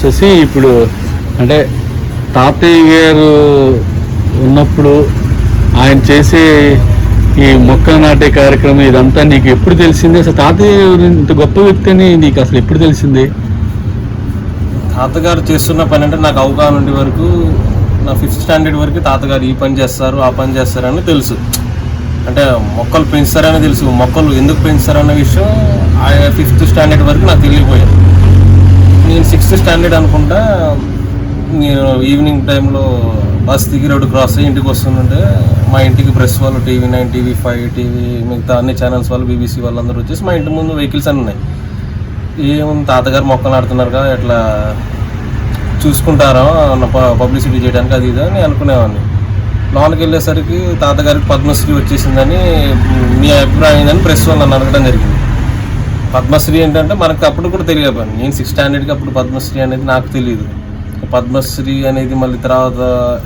శశి ఇప్పుడు అంటే తాతయ్య గారు ఉన్నప్పుడు ఆయన చేసే ఈ మొక్కలు నాటే కార్యక్రమం ఇదంతా నీకు ఎప్పుడు తెలిసింది? అసలు తాతయ్య గారు ఇంత గొప్ప వ్యక్తి అని నీకు అసలు ఎప్పుడు తెలిసింది? తాతగారు చేస్తున్న పని అంటే నాకు అవగాహన ఉండే వరకు నా ఫిఫ్త్ స్టాండర్డ్ వరకు తాతగారు ఈ పని చేస్తారు ఆ పని చేస్తారని తెలుసు. అంటే మొక్కలు పెంచుతారని తెలుసు. మొక్కలు ఎందుకు పెంచుతారన్న విషయం ఆయన ఫిఫ్త్ స్టాండర్డ్ వరకు నాకు తెలియపోయింది సిక్స్త్ స్టాండర్డ్ అనుకుంటా నేను ఈవినింగ్ టైంలో బస్ దిగి రోడ్డు క్రాస్ అయ్యి ఇంటికి వస్తుంటే మా ఇంటికి ప్రెస్ వాళ్ళు TV nine TV five TV మిగతా అన్ని ఛానల్స్ వాళ్ళు బీబీసీ వాళ్ళందరూ వచ్చేసి మా ఇంటి ముందు వెహికల్స్ అన్నీ ఉన్నాయి. ఏముంది తాతగారు మొక్కలు ఆడుతున్నారుగా ఎట్లా చూసుకుంటారా పబ్లిసిటీ చేయడానికి అది ఇది అని అనుకునేవాడిని. లోనికి వెళ్ళేసరికి తాతగారికి పద్మశ్రీ వచ్చేసిందని మీ అభిప్రాయం ఏందని ప్రెస్ వాళ్ళు నన్ను అడగడం జరిగింది. పద్మశ్రీ ఏంటంటే మనకు అప్పుడు కూడా తెలియదు నేను సిక్స్ స్టాండర్డ్కి అప్పుడు పద్మశ్రీ అనేది నాకు తెలియదు. పద్మశ్రీ అనేది మళ్ళీ తర్వాత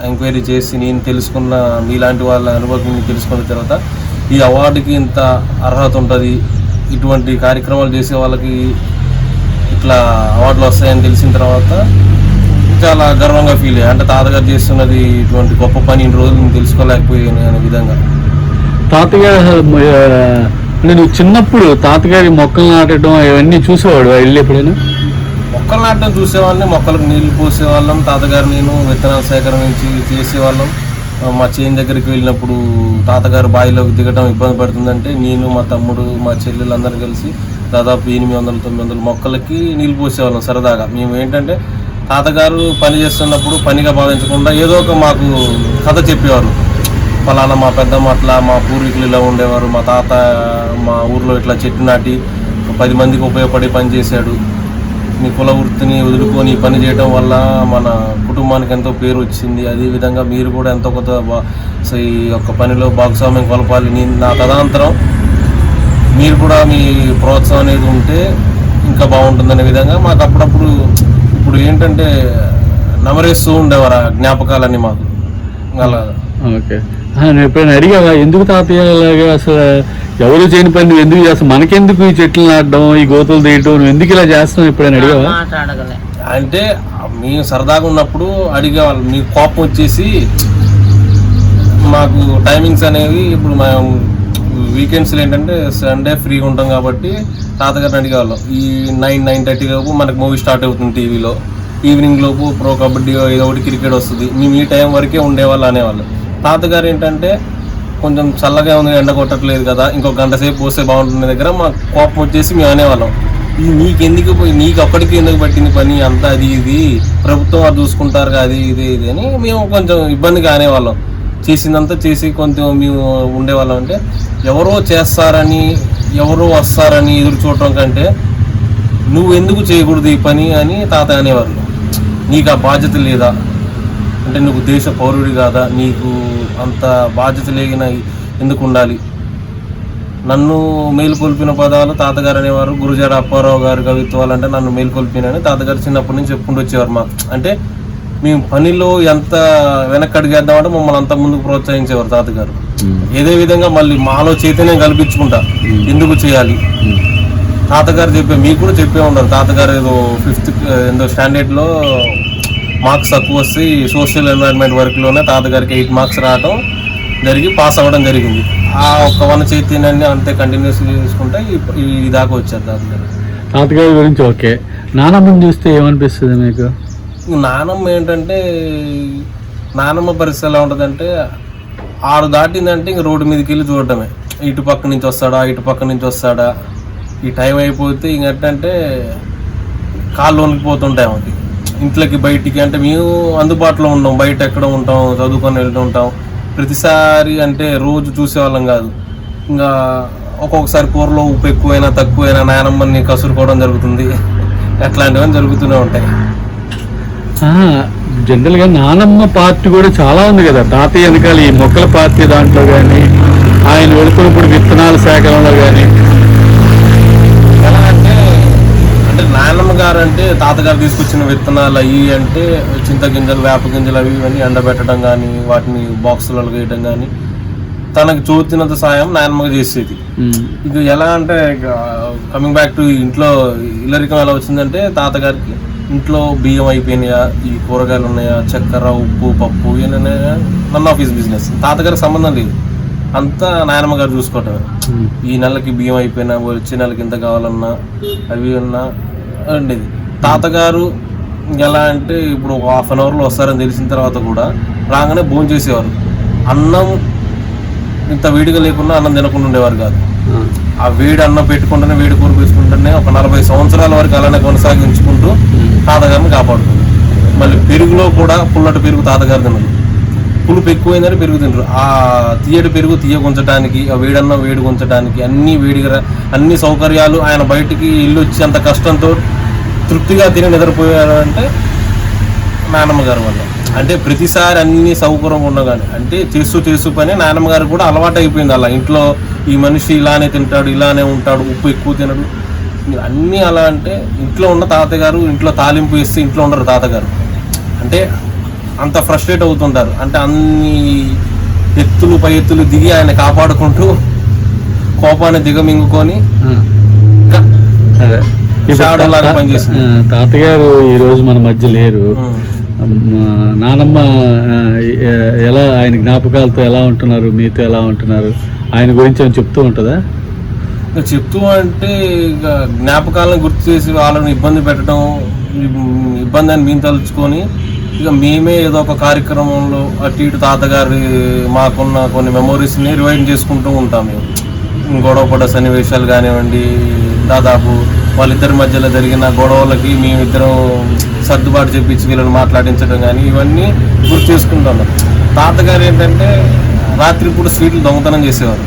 ఎంక్వైరీ చేసి నేను తెలుసుకున్న మీలాంటి వాళ్ళ అనుభవం తెలుసుకున్న తర్వాత ఈ అవార్డుకి ఇంత అర్హత ఉంటుంది? ఇటువంటి కార్యక్రమాలు చేసే వాళ్ళకి ఇట్లా అవార్డులు వస్తాయని తెలిసిన తర్వాత చాలా గర్వంగా ఫీల్ అయ్యాయి అంటే తాతగారు చేస్తున్నది ఇటువంటి గొప్ప పని ఇన్ని రోజులు నేను తెలుసుకోలేకపోయాను అనే విధంగా. తాతగారు నేను చిన్నప్పుడు తాతగారి మొక్కలు నాటడం అవన్నీ చూసేవాడు వెళ్ళి ఎప్పుడైనా? మొక్కలు నాటడం చూసేవాడిని మొక్కలకు నీళ్ళు పోసేవాళ్ళం తాతగారు నేను విత్తనాల సేకరించి చేసేవాళ్ళం. మా చేను దగ్గరికి వెళ్ళినప్పుడు తాతగారు బావిలోకి దిగడం ఇబ్బంది పడుతుందంటే నేను మా తమ్ముడు మా చెల్లెలు అందరూ కలిసి దాదాపు ఎనిమిది వందల తొమ్మిది వందల మొక్కలకి నీళ్ళు పోసేవాళ్ళం సరదాగా. మేము ఏంటంటే తాతగారు పని చేస్తున్నప్పుడు పనిగా భావించకుండా ఏదో ఒక మాకు కథ చెప్పేవారు. ఫలానా మా పెద్దమ్మ అట్లా మా పూర్వీకులు ఇలా ఉండేవారు మా తాత మా ఊర్లో ఇట్లా చెట్టు నాటి పది మందికి ఉపయోగపడే పని చేశాడు. మీ కుల వృత్తిని వదులుకొని పని చేయడం వల్ల మన కుటుంబానికి ఎంతో పేరు వచ్చింది. అదేవిధంగా మీరు కూడా ఎంతో కొత్త సో ఈ యొక్క పనిలో భాగస్వామ్యం కొలపాలి నేను నా తదనంతరం మీరు కూడా మీ ప్రోత్సాహం అనేది ఉంటే ఇంకా బాగుంటుందనే విధంగా మాకు అప్పుడప్పుడు ఇప్పుడు ఏంటంటే నమరేస్తూ ఉండేవారు ఆ జ్ఞాపకాలన్నీ మాకు. అలా. ఓకే. నువ్వు ఎప్పుడైనా అడిగావా? ఎందుకు తాతయ్య అలాగా అసలు ఎవరు చేయని పని నువ్వు ఎందుకు చేస్తావు? మనకెందుకు ఈ చెట్లు నాటడం ఈ గోతులు తీయటం? నువ్వు ఎందుకు ఇలా చేస్తున్నావు ఎప్పుడైనా అడిగావా? మాట్లాడగలే అంటే మేము సరదాగా ఉన్నప్పుడు అడిగేవాళ్ళు. మీ కోపం వచ్చేసి మాకు టైమింగ్స్ అనేవి ఇప్పుడు మేము వీకెండ్స్లో ఏంటంటే సండే ఫ్రీగా ఉంటాం కాబట్టి తాతగారిని అడిగేవాళ్ళం. ఈ నైన్ నైన్ థర్టీ లోపు మనకు మూవీ స్టార్ట్ అవుతుంది టీవీలో. ఈవినింగ్ లోపు ప్రో కబడ్డీ ఏదో ఒకటి క్రికెట్ వస్తుంది. మేము ఈ టైం వరకే ఉండేవాళ్ళు అనేవాళ్ళు. తాతగారు ఏంటంటే కొంచెం చల్లగా ఉంది ఎండ కొట్టట్లేదు కదా ఇంకో గంట సేపు పోస్తే బాగుంటుంది దగ్గర మా కోపం వచ్చేసి మేము అనేవాళ్ళం. ఇది నీకు ఎందుకు పోయి నీకు అప్పటికి ఎందుకు పట్టింది పని అంతా అది ఇది ప్రభుత్వం అది చూసుకుంటారు అది ఇది ఇది అని మేము కొంచెం ఇబ్బందిగా అనేవాళ్ళం. చేసిందంతా చేసి కొంచెం మేము ఉండేవాళ్ళం అంటే ఎవరో చేస్తారని ఎవరో వస్తారని ఎదురు చూడటం కంటే నువ్వు ఎందుకు చేయకూడదు ఈ పని? అని తాత అనేవాళ్ళు నీకు ఆ బాధ్యత లేదా? అంటే నువ్వు దేశ పౌరుడి కాదా? నీకు అంత బాధ్యత లేగిన ఎందుకు ఉండాలి? నన్ను మేలుకొల్పిన పదాలు తాతగారు అనేవారు గురుజాడ అప్పారావు గారి కవిత్వాలు అంటే నన్ను మేలుకొల్పినని తాతగారు చిన్నప్పటి నుంచి చెప్పుకుంటూ వచ్చేవారు మాకు. అంటే మేము పనిలో ఎంత వెనక్కి అడిగేద్దామంటే మమ్మల్ని అంత ముందుకు ప్రోత్సహించేవారు తాతగారు. ఏదే విధంగా మళ్ళీ మాలో చైతన్యం కల్పించుకుంటా. ఎందుకు చేయాలి? తాతగారు చెప్పే మీకు కూడా చెప్పే ఉండరు తాతగారు ఏదో ఫిఫ్త్ ఏదో స్టాండర్డ్లో మార్క్స్ తక్కువ వస్తే సోషల్ ఎన్వైరన్మెంట్ వర్క్లోనే తాతగారికి ఎయిట్ మార్క్స్ రావడం జరిగి పాస్ అవ్వడం జరిగింది. ఆ ఒక్క వన చైతన్యాన్ని అంతే కంటిన్యూస్ చేసుకుంటే ఈ- దాకా వచ్చారు తాతగారు. తాతగారి గురించి ఓకే. నానమ్మని చూస్తే ఏమనిపిస్తుంది మీకు? నానమ్మ ఏంటంటే నానమ్మ పరిస్థితి ఎలా ఉంటుందంటే ఆరు దాటిందంటే ఇంక రోడ్డు మీదకి వెళ్ళి చూడటమే. ఇటు పక్క నుంచి వస్తాడా ఇటు పక్క నుంచి వస్తాడా. ఈ టైం అయిపోతే ఇంక ఏంటంటే కాళ్ళు వణికిపోతుంటాయి ఆమెకి. ఇంట్లోకి బయటికి అంటే మేము అందుబాటులో ఉంటాం బయట ఎక్కడ ఉంటాం చదువుకొని వెళ్తూ ఉంటాం. ప్రతిసారి అంటే రోజు చూసేవాళ్ళం కాదు. ఇంకా ఒక్కొక్కసారి కూరలో ఉప్పు ఎక్కువైనా తక్కువైనా నాయనమ్మని కసురుకోవడం జరుగుతుంది. అట్లాంటివన్నీ జరుగుతూనే ఉంటాయి. జనరల్గా నానమ్మ పార్టీ కూడా చాలా ఉంది కదా. తాతయ్య వెనకాల ఈ మొక్కల పార్టీ దాంట్లో కానీ ఆయన వెళుతున్నప్పుడు విత్తనాల సేకరణలో కానీ అంటే తాతగారు తీసుకొచ్చిన విత్తనాలు అవి అంటే చింతగింజలు వేప గింజలు అవి ఇవన్నీ ఎండబెట్టడం కానీ వాటిని బాక్సులలో వేయడం కానీ తనకు చూచినంత సాయం నాయనమ్మగా చేసేది. ఇది ఎలా అంటే కమింగ్ బ్యాక్ టు ఇంట్లో ఇల్లరికం ఎలా వచ్చిందంటే తాతగారికి ఇంట్లో బియ్యం అయిపోయినాయా ఈ కూరగాయలు ఉన్నాయా చక్కెర ఉప్పు పప్పు ఇవన్నీ నన్ ఆఫ్ హిస్ బిజినెస్ తాతగారికి సంబంధం లేదు. అంతా నాయనమ్మ గారు చూసుకోవటమే. ఉమ్. ఈ నెలకి బియ్యం అయిపోయినా వచ్చే నెలకి ఎంత కావాలన్నా అవి ఉన్నా ఉండేది తాతగారు ఎలా అంటే ఇప్పుడు ఒక హాఫ్ అన్ అవర్లో వస్తారని తెలిసిన తర్వాత కూడా రాగానే భోజనం చేసేవారు. అన్నం ఇంత వేడిగా లేకుండా అన్నం తినకుండా ఉండేవారు కాదు. ఆ. వేడి అన్నం పెట్టుకుంటూనే వేడి కూర వేసుకుంటూనే ఒక నలభై సంవత్సరాల వరకు అలానే కొనసాగించుకుంటూ తాతగారిని కాపాడుతుంది మళ్ళీ పెరుగులో కూడా పుల్లటి పెరుగు తాతగారు తినరు. పులుపు ఎక్కువైందని పెరుగు తినరు. ఆ తీయటి పెరుగు తీయ ఉంచడానికి ఆ వేడన్నం వేడి ఉంచడానికి అన్ని వేడిగా అన్ని సౌకర్యాలు ఆయన బయటికి ఇల్లు వచ్చి అంత కష్టంతో తృప్తిగా తిని నిద్రపోయారు అంటే నానమ్మ గారి వల్ల. అంటే ప్రతిసారి అన్ని సౌకర్యం ఉండగానే అంటే చేస్తూ చేస్తూ పని నానమ్మ గారు కూడా అలవాటు అయిపోయింది అలా. ఇంట్లో ఈ మనిషి ఇలానే తింటాడు ఇలానే ఉంటాడు ఉప్పు ఎక్కువ తినడు. అన్నీ అలా అంటే ఇంట్లో ఉన్న తాతగారు ఇంట్లో తాలింపు వేస్తే ఇంట్లో ఉండరు తాతగారు. అంటే అంత ఫ్రస్ట్రేట్ అవుతుంటారు. అంటే అన్ని ఎత్తులు పై ఎత్తులు దిగి ఆయన కాపాడుకుంటూ కోపాన్ని దిగమింగుకొని తాతగారు ఈ రోజు మన మధ్య లేరు. నానమ్మ ఎలా ఆయన జ్ఞాపకాలతో ఎలా ఉంటున్నారు? మీతో ఎలా ఉంటున్నారు? ఆయన గురించి ఏమైనా చెప్తూ ఉంటుందా? చెప్తూ అంటే ఇక జ్ఞాపకాలను గుర్తు చేసి వాళ్ళని ఇబ్బంది పెట్టడం ఇబ్- ఇబ్బంది అని మేము తలుచుకొని ఇక మేమే ఏదో ఒక కార్యక్రమంలో అటు ఇటు తాతగారి మాకున్న కొన్ని మెమోరీస్ని రివైండ్ చేసుకుంటూ ఉంటాం మేము. గొడవ పడ్డ సన్నివేశాలు కానివ్వండి దాదాపు వాళ్ళిద్దరి మధ్యలో జరిగిన గొడవలకి మేమిద్దరం సర్దుబాటు చెప్పించి వీళ్ళని మాట్లాడించడం కానీ ఇవన్నీ గుర్తు చేసుకుంటున్నాం తాతగారు ఏంటంటే రాత్రిపూట స్వీట్లు దొంగతనం చేసేవారు.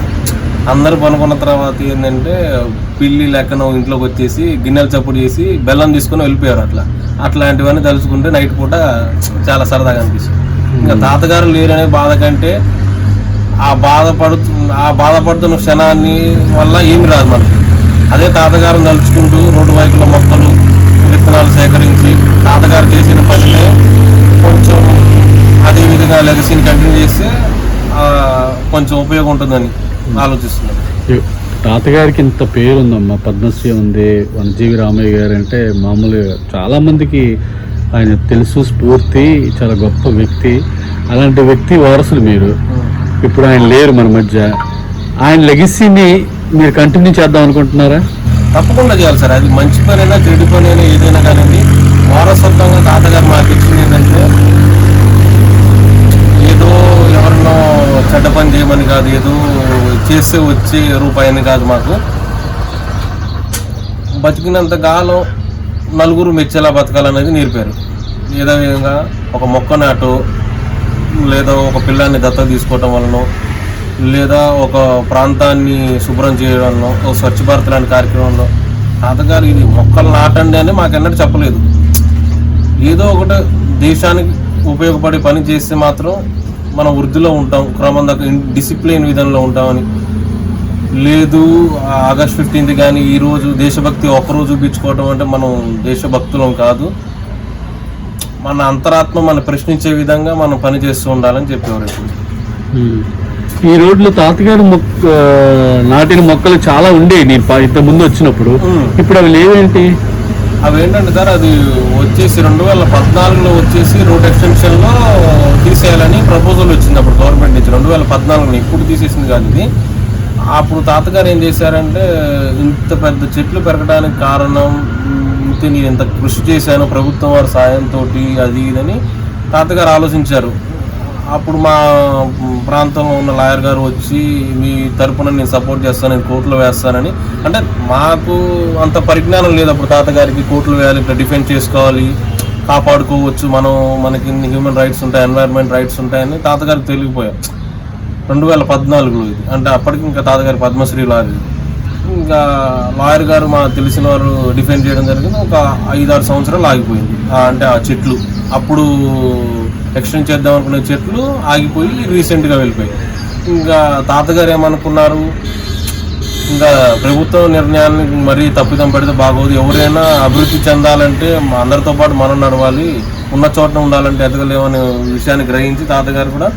అందరూ పనుకున్న తర్వాత ఏంటంటే పిల్లి లెక్కన ఇంట్లోకి వచ్చేసి గిన్నెలు చప్పుడు చేసి బెల్లం తీసుకొని వెళ్ళిపోయారు అట్లా. అట్లాంటివన్నీ తలుచుకుంటే నైట్ పూట చాలా సరదాగా అనిపిస్తుంది ఇంకా తాతగారు లేరనే బాధ కంటే ఆ బాధపడుతు ఆ బాధపడుతున్న క్షణాన్ని వల్ల ఏమి రాదు మనకి. అదే తాతగారిని తలుచుకుంటూ రోడ్డు వైపుల మొక్కలు విత్తనాలు సేకరించి తాతగారు చేసిన పనినే కొంచెం అదే విధంగా లెగసీని కంటిన్యూ చేస్తే కొంచెం ఉపయోగం ఉంటుందని ఆలోచిస్తున్నాను. తాతగారికి ఇంత పేరుందమ్మా పద్మశ్రీ ఉంది వనజీవి రామయ్య గారు అంటే మామూలుగా చాలా మందికి ఆయన తెలుసు స్ఫూర్తి చాలా గొప్ప వ్యక్తి. అలాంటి వ్యక్తి వారసులు మీరు. ఇప్పుడు ఆయన లేరు మన మధ్య. ఆయన లెగసీని మీరు కంటిన్యూ చేద్దాం అనుకుంటున్నారా? తప్పకుండా చేయాలి సార్. అది మంచి పని అయినా చెడు పని అయినా ఏదైనా కానీ వారసత్వంగా తాతగారు మాకు ఇచ్చింది ఏంటంటే ఏదో ఎవరినో చెడ్డ పని చేయమని కాదు ఏదో చేస్తే వచ్చే రూపాయని కాదు మాకు. బతికినంత కాలం నలుగురు మెచ్చేలా బతకాలనేది నేర్పారు ఏదో విధంగా ఒక మొక్క నాటో లేదా ఒక పిల్లాన్ని దత్తత తీసుకోవటం వలనో లేదా ఒక ప్రాంతాన్ని శుభ్రం చేయడంలో ఒక స్వచ్ఛ భారత్ లాంటి కార్యక్రమంలో. తాతగారు ఇది మొక్కలు నాటండి అని మాకెన్నడూ చెప్పలేదు. ఏదో ఒకటి దేశానికి ఉపయోగపడే పని చేస్తే మాత్రం మనం వృద్ధిలో ఉంటాం క్రమం దగ్గర డిసిప్లిన్ విధంలో ఉంటామని. లేదు ఆగస్ట్ ఫిఫ్టీన్త్ కానీ ఈరోజు దేశభక్తి ఒకరోజు చూపించుకోవటం అంటే మనం దేశభక్తులం కాదు. మన అంతరాత్మ మనం ప్రశ్నించే విధంగా మనం పని చేస్తూ ఉండాలని చెప్పేవారు ఇప్పుడు. ఈ రోడ్లు తాతగారు మొక్క నాటిన మొక్కలు చాలా ఉండేవి నేను ఇంత ముందు వచ్చినప్పుడు. ఇప్పుడు అవి లేవేంటి? అవి ఏంటంటే సార్ అది వచ్చేసి రెండు వేల పద్నాలుగులో వచ్చేసి రోడ్ ఎక్స్టెన్షన్లో తీసేయాలని ప్రపోజల్ వచ్చింది అప్పుడు గవర్నమెంట్ నుంచి. రెండు వేల పద్నాలుగులో ఇప్పుడు తీసేసింది కాదు ఇది. అప్పుడు తాతగారు ఏం చేశారంటే ఇంత పెద్ద చెట్లు పెరగడానికి కారణం నేను ఇంత కృషి చేశాను ప్రభుత్వం వారి సాయంతో అది ఇదని తాతగారు ఆలోచించారు. అప్పుడు మా ప్రాంతంలో ఉన్న లాయర్ గారు వచ్చి మీ తరపున నేను సపోర్ట్ చేస్తాను నేను కోర్టులో వేస్తానని. అంటే మాకు అంత పరిజ్ఞానం లేదు అప్పుడు తాతగారికి కోర్టులు వేయాలి ఇట్లా డిఫెండ్ చేసుకోవాలి కాపాడుకోవచ్చు మనం మనకి ఇన్ని హ్యూమన్ రైట్స్ ఉంటాయి ఎన్వైర్న్మెంట్ రైట్స్ ఉంటాయని తాతగారికి తెలియపోయాం రెండు వేల పద్నాలుగులో ఇది. అంటే అప్పటికి ఇంకా తాతగారి పద్మశ్రీ లాయర్ ఇంకా లాయర్ గారు మా తెలిసిన వారు డిఫెండ్ చేయడం జరిగింది. ఒక ఐదారు సంవత్సరాలు ఆగిపోయింది. అంటే ఆ చెట్లు. అప్పుడు ఎక్స్టెండ్ చేద్దాం అనుకునే చెట్లు ఆగిపోయి రీసెంట్గా వెళ్ళిపోయాయి. ఇంకా తాతగారు ఏమనుకున్నారు? ఇంకా ప్రభుత్వ నిర్ణయాన్ని మరీ తప్పిదం పెడితే బాగోదు. ఎవరైనా అభివృద్ధి చెందాలంటే అందరితో పాటు మనం నడవాలి. ఉన్న చోట ఉండాలంటే ఎదగలేమనే విషయాన్ని గ్రహించి తాతగారు కూడా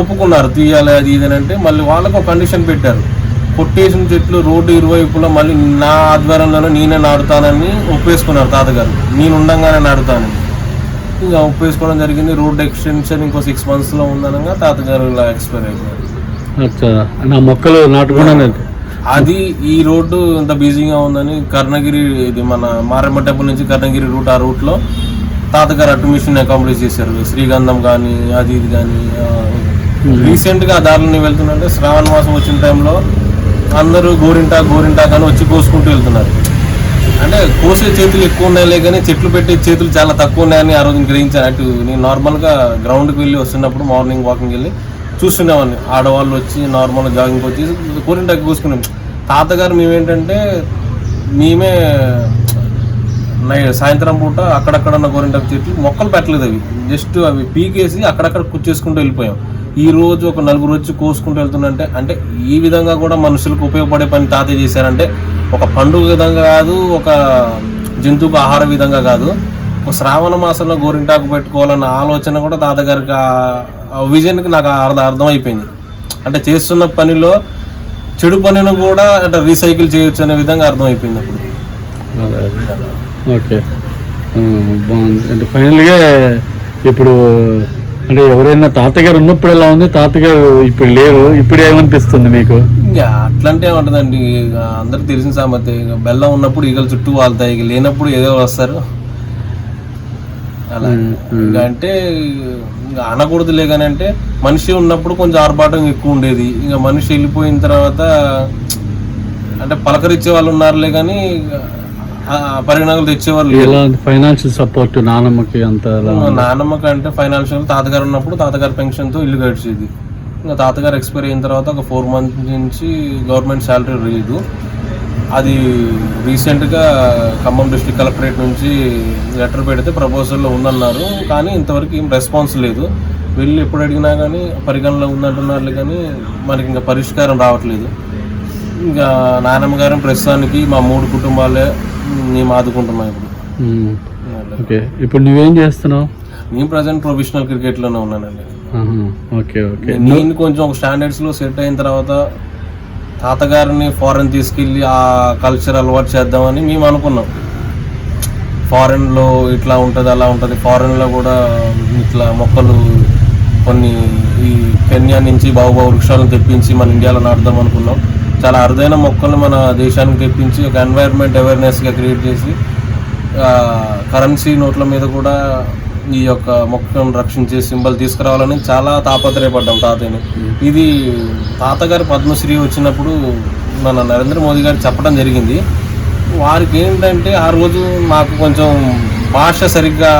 ఒప్పుకున్నారు. తీయాలి అది ఇది అంటే మళ్ళీ వాళ్ళకు ఒక కండిషన్ పెట్టారు. కొట్టేసిన చెట్లు రోడ్డు ఇరువైపులా మళ్ళీ నా ఆధ్వర్యంలోనే నేనే నాటుతానని ఒప్పేసుకున్నారు తాతగారు. నేను ఉండంగానే నాడుతానని ఇంకా ఒప్పేసుకోవడం జరిగింది. రోడ్ ఎక్స్టెన్షన్ ఇంకో సిక్స్ మంత్స్లో ఉందనగా తాతగారు ఇలా ఎక్స్పైర్ అయిపోయారు. అచ్చా. నా మొక్కలు నాటుకున్నాను అది ఈ రోడ్డు ఇంత బిజీగా ఉందని కర్ణగిరి ఇది మన మారమ్మ టెంపుల్ నుంచి కర్ణగిరి రూట్ ఆ రూట్లో తాతగారు అటు మిషన్ అకాంప్లిష్ చేశారు. శ్రీగంధం కానీ అది ఇది కానీ రీసెంట్గా ఆ దారిని వెళ్తుందంటే శ్రావణ మాసం వచ్చిన టైంలో అందరూ గోరింటా గోరింటా కానీ వచ్చి కోసుకుంటూ వెళ్తున్నారు. అంటే కోసే చేతులు ఎక్కువ ఉన్నాయిలే కానీ చెట్లు పెట్టే చేతులు చాలా తక్కువ ఉన్నాయని ఆ రోజు గ్రహించాను. అటు నేను నార్మల్గా గ్రౌండ్కి వెళ్ళి వస్తున్నప్పుడు మార్నింగ్ వాకింగ్ వెళ్ళి చూస్తున్నామని ఆడవాళ్ళు వచ్చి నార్మల్ జాగింగ్ వచ్చి గోరింటాకి కూసుకున్నాం తాతగారు మేమేంటంటే మేమే సాయంత్రం పూట అక్కడక్కడ ఉన్న గోరింటాకు చెట్లు మొక్కలు పెట్టలేదు అవి. జస్ట్ అవి పీకేసి అక్కడక్కడ కుచ్చేసుకుంటూ వెళ్ళిపోయాం. ఈ రోజు ఒక నలుగురు వచ్చి కోసుకుంటూ వెళ్తుందంటే అంటే ఈ విధంగా కూడా మనుషులకు ఉపయోగపడే పని తాతయ్య చేశారంటే ఒక పండుగ విధంగా కాదు ఒక జంతువుకు ఆహార విధంగా కాదు. ఒక శ్రావణ మాసంలో గోరింటాకు పెట్టుకోవాలన్న ఆలోచన కూడా తాతగారికి విజన్కి నాకు అర్థం అర్థమైపోయింది. అంటే చేస్తున్న పనిలో చెడు పనిని కూడా అంటే రీసైకిల్ చేయొచ్చు అనే విధంగా అర్థమైపోయింది అప్పుడు. ఓకే. బాగుంది. అంటే ఫైనల్గా ఇప్పుడు అంటే ఎవరైనా తాతగారు ఉన్నప్పుడు ఎలా ఉంది? తాతగారు ఇప్పుడు లేరు ఇప్పుడు ఏమనిపిస్తుంది మీకు? ఇంకా అట్లంటే ఏమంటుందండి? అందరికి తెలిసిన సామర్థ్యం బెల్లం ఉన్నప్పుడు ఈగలు చుట్టూ వాళ్తాయి. ఇక లేనప్పుడు ఏదో వస్తారు. అలా. అంటే ఇంకా అనకూడదులే కానీ అంటే మనిషి ఉన్నప్పుడు కొంచెం ఆర్భాటం ఎక్కువ ఉండేది. ఇంకా మనిషి వెళ్ళిపోయిన తర్వాత అంటే పలకరించే వాళ్ళు ఉన్నారులే కానీ ఆ పరిణామాలు తెచ్చేవాళ్ళు. ఎలా ఫైనాన్షియల్ సపోర్ట్ నానమ్మకి అంత ఎలా ఉంది? నానమ్మ కంటే ఫైనాన్షియల్ తాతగారు ఉన్నప్పుడు తాతగారి పెన్షన్తో ఇల్లు గడిచేది. ఇంకా తాతగారు ఎక్స్పైర్ అయిన తర్వాత ఒక ఫోర్ మంత్స్ నుంచి గవర్నమెంట్ శాలరీ లేదు. అది రీసెంట్గా ఖమ్మం డిస్ట్రిక్ట్ కలెక్టరేట్ నుంచి లెటర్ పెడితే ప్రపోజల్లో ఉందన్నారు. కానీ ఇంతవరకు ఏం రెస్పాన్స్ లేదు. వెళ్ళి ఎప్పుడు అడిగినా కానీ పరిగణలో ఉందంటున్నారు కానీ మనకి ఇంకా పరిష్కారం రావట్లేదు. ఇంకా నానమ్మ గారు ప్రస్తుతానికి మా మూడు కుటుంబాలే మేము ఆదుకుంటున్నాం ఇప్పుడు. ఓకే. ఇప్పుడు నువ్వేం చేస్తున్నావు? నేను ప్రజెంట్ ప్రొఫెషనల్ క్రికెట్లోనే ఉన్నానండి. Okay okay. నేను కొంచెం ఒక స్టాండర్డ్స్లో సెట్ అయిన తర్వాత తాతగారిని ఫారెన్ తీసుకెళ్ళి ఆ కల్చర్ అలవాటు చేద్దామని మేము అనుకున్నాం. ఫారెన్లో ఇట్లా ఉంటుంది అలా ఉంటుంది. ఫారెన్లో కూడా ఇట్లా మొక్కలు కొన్ని ఈ కెన్యా నుంచి బాహుబాహు వృక్షాలను తెప్పించి మన ఇండియాలో నాటుదాం అనుకున్నాం. చాలా అరుదైన మొక్కలు మన దేశానికి తెప్పించి ఒక ఎన్వైర్న్మెంట్ అవేర్నెస్గా క్రియేట్ చేసి కరెన్సీ నోట్ల మీద కూడా ఈ యొక్క మొక్కను రక్షించే సింబల్ తీసుకురావాలని చాలా తాపత్రయపడ్డాం తాతయ్యని. ఇది తాతగారు పద్మశ్రీ వచ్చినప్పుడు మన నరేంద్ర మోదీ గారు చెప్పడం జరిగింది. వారికి ఏంటంటే ఆ రోజు నాకు కొంచెం భాష సరిగ్గా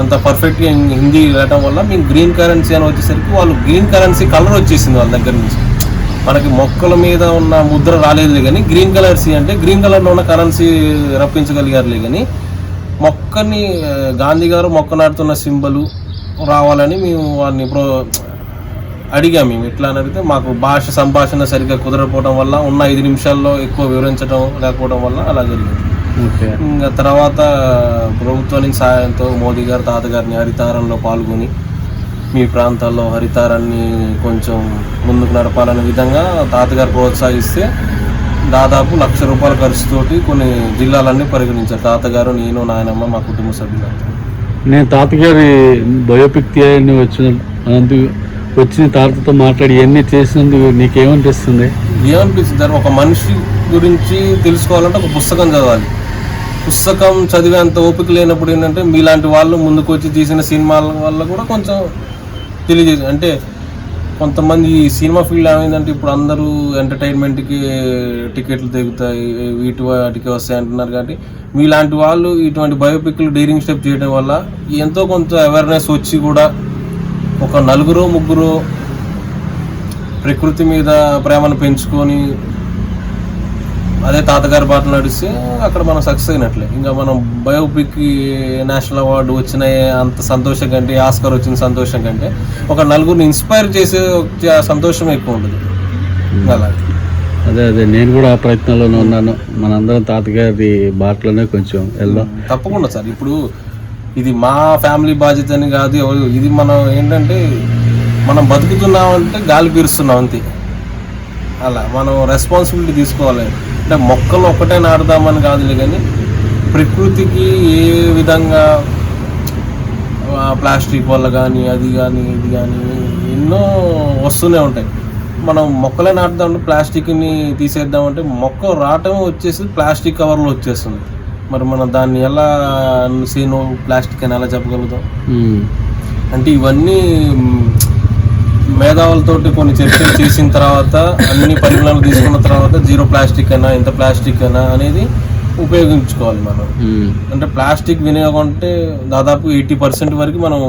అంత పర్ఫెక్ట్గా హిందీ వెళ్ళటం వల్ల మేము గ్రీన్ కరెన్సీ అని వచ్చేసరికి వాళ్ళు గ్రీన్ కరెన్సీ కలర్ వచ్చేసింది వాళ్ళ దగ్గర నుంచి. మనకి మొక్కల మీద ఉన్న ముద్ర రాలేదు కానీ గ్రీన్ కలర్సీ అంటే గ్రీన్ కలర్లో ఉన్న కరెన్సీ రప్పించగలిగారులే కానీ మొక్కని గాంధీ గారు మొక్క నాటుతున్న సింబలు రావాలని మేము వారిని ప్రో అడిగాం మేము. ఎట్లా అని అడిగితే మాకు భాష సంభాషణ సరిగ్గా కుదరకపోవడం వల్ల ఉన్న ఐదు నిమిషాల్లో ఎక్కువ వివరించడం లేకపోవడం వల్ల అలా జరిగింది. ఇంకా తర్వాత ప్రభుత్వం నుంచి సాయంతో మోదీ గారు తాతగారిని హరితారంలో పాల్గొని మీ ప్రాంతాల్లో హరితారాన్ని కొంచెం ముందుకు నడపాలనే విధంగా తాతగారు ప్రోత్సహిస్తే దాదాపు లక్ష రూపాయల ఖర్చుతోటి కొన్ని జిల్లాలన్నీ పరిగణించారు. తాతగారు నేను నాయనమ్మ మా కుటుంబ సభ్యులంతా నేను తాతగారి బయోపిక్ తీయని వచ్చిన వచ్చిన తాతతో మాట్లాడి ఇవన్నీ చేసినందుకు నీకేమనిపిస్తుంది? ఏమనిపిస్తుంది? సార్ ఒక మనిషి గురించి తెలుసుకోవాలంటే ఒక పుస్తకం చదవాలి. పుస్తకం చదివేంత ఓపిక లేనప్పుడు ఏంటంటే మీలాంటి వాళ్ళు ముందుకు వచ్చి తీసిన సినిమాల వల్ల కూడా కొంచెం తెలియజేసి అంటే కొంతమంది ఈ సినిమా ఫీల్డ్ ఏమైందంటే ఇప్పుడు అందరూ ఎంటర్టైన్మెంట్కి టికెట్లు తెగుతాయి వీటి వాటికి వస్తాయి అంటున్నారు కాబట్టి మీలాంటి వాళ్ళు ఇటువంటి బయోపిక్లు డేరింగ్ స్టెప్ చేయడం వల్ల ఎంతో కొంత అవేర్నెస్ వచ్చి కూడా ఒక నలుగురు ముగ్గురు ప్రకృతి మీద ప్రేమను పెంచుకొని అదే తాతగారి బాట నడిస్తే అక్కడ మనం సక్సెస్ అయినట్లే. ఇంకా మనం బయోపిక్ నేషనల్ అవార్డు వచ్చిన అంత సంతోషం కంటే ఆస్కర్ వచ్చిన సంతోషం కంటే ఒక నలుగురిని ఇన్స్పైర్ చేసే సంతోషం ఎక్కువ ఉంటుంది అలా. అదే అదే నేను కూడా ఆ ప్రయత్నంలోనే ఉన్నాను. మనందరం తాతగారి బాటలోనే కొంచెం వెళ్దాం. తప్పకుండా సార్. ఇప్పుడు ఇది మా ఫ్యామిలీ బాధ్యత అని కాదు ఇది మనం ఏంటంటే మనం బతుకుతున్నాం అంటే గాలి పీరుస్తున్నాం అంతే. అలా మనం రెస్పాన్సిబిలిటీ తీసుకోవాలి. అంటే మొక్కలు ఒక్కటే నాటుదామని కాదులే కానీ ప్రకృతికి ఏ విధంగా ప్లాస్టిక్ వల్ల కానీ అది కానీ ఇది కానీ ఎన్నో వస్తూనే ఉంటాయి. మనం మొక్కలే నాటుదామంటే ప్లాస్టిక్ని తీసేద్దామంటే మొక్క రావటం వచ్చేసి ప్లాస్టిక్ కవర్లో వచ్చేస్తుంది. మరి మనం దాన్ని ఎలా సీనో ప్లాస్టిక్ అని ఎలా చెప్పగలుగుతాం. అంటే ఇవన్నీ మేధావులతోటి కొన్ని చర్చలు చేసిన తర్వాత అన్ని పరిగణనలు తీసుకున్న తర్వాత జీరో ప్లాస్టిక్ అయినా ఎంత ప్లాస్టిక్ అయినా అనేది ఉపయోగించుకోవాలి మనం. అంటే ప్లాస్టిక్ వినియోగం అంటే దాదాపు ఎయిటీ పర్సెంట్ వరకు మనం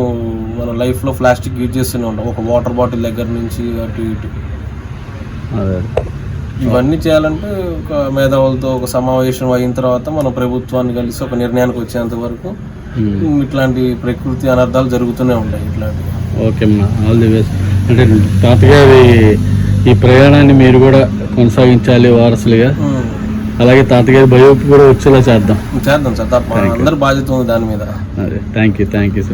మన లైఫ్లో ప్లాస్టిక్ యూజ్ చేస్తూనే ఉంటాం. ఒక వాటర్ బాటిల్ దగ్గర నుంచి అటు ఇటు. ఇవన్నీ చేయాలంటే ఒక మేధావులతో ఒక సమావేశం అయిన తర్వాత మనం ప్రభుత్వాన్ని కలిసి ఒక నిర్ణయానికి వచ్చేంత వరకు. ఇట్లాంటి ప్రకృతి అనర్థాలు జరుగుతూనే ఉంటాయి ఇట్లాంటివి. Okay all the best. అంటే తాతగారి ఈ ప్రయాణాన్ని మీరు కూడా కొనసాగించాలి వారసులుగా. అలాగే తాతగారి బయోపిక్ కూడా వచ్చేలా చేద్దాం. చేద్దాం సార్ అందరి బాధ్యత ఉంది దాని మీద. అదే thank you thank you so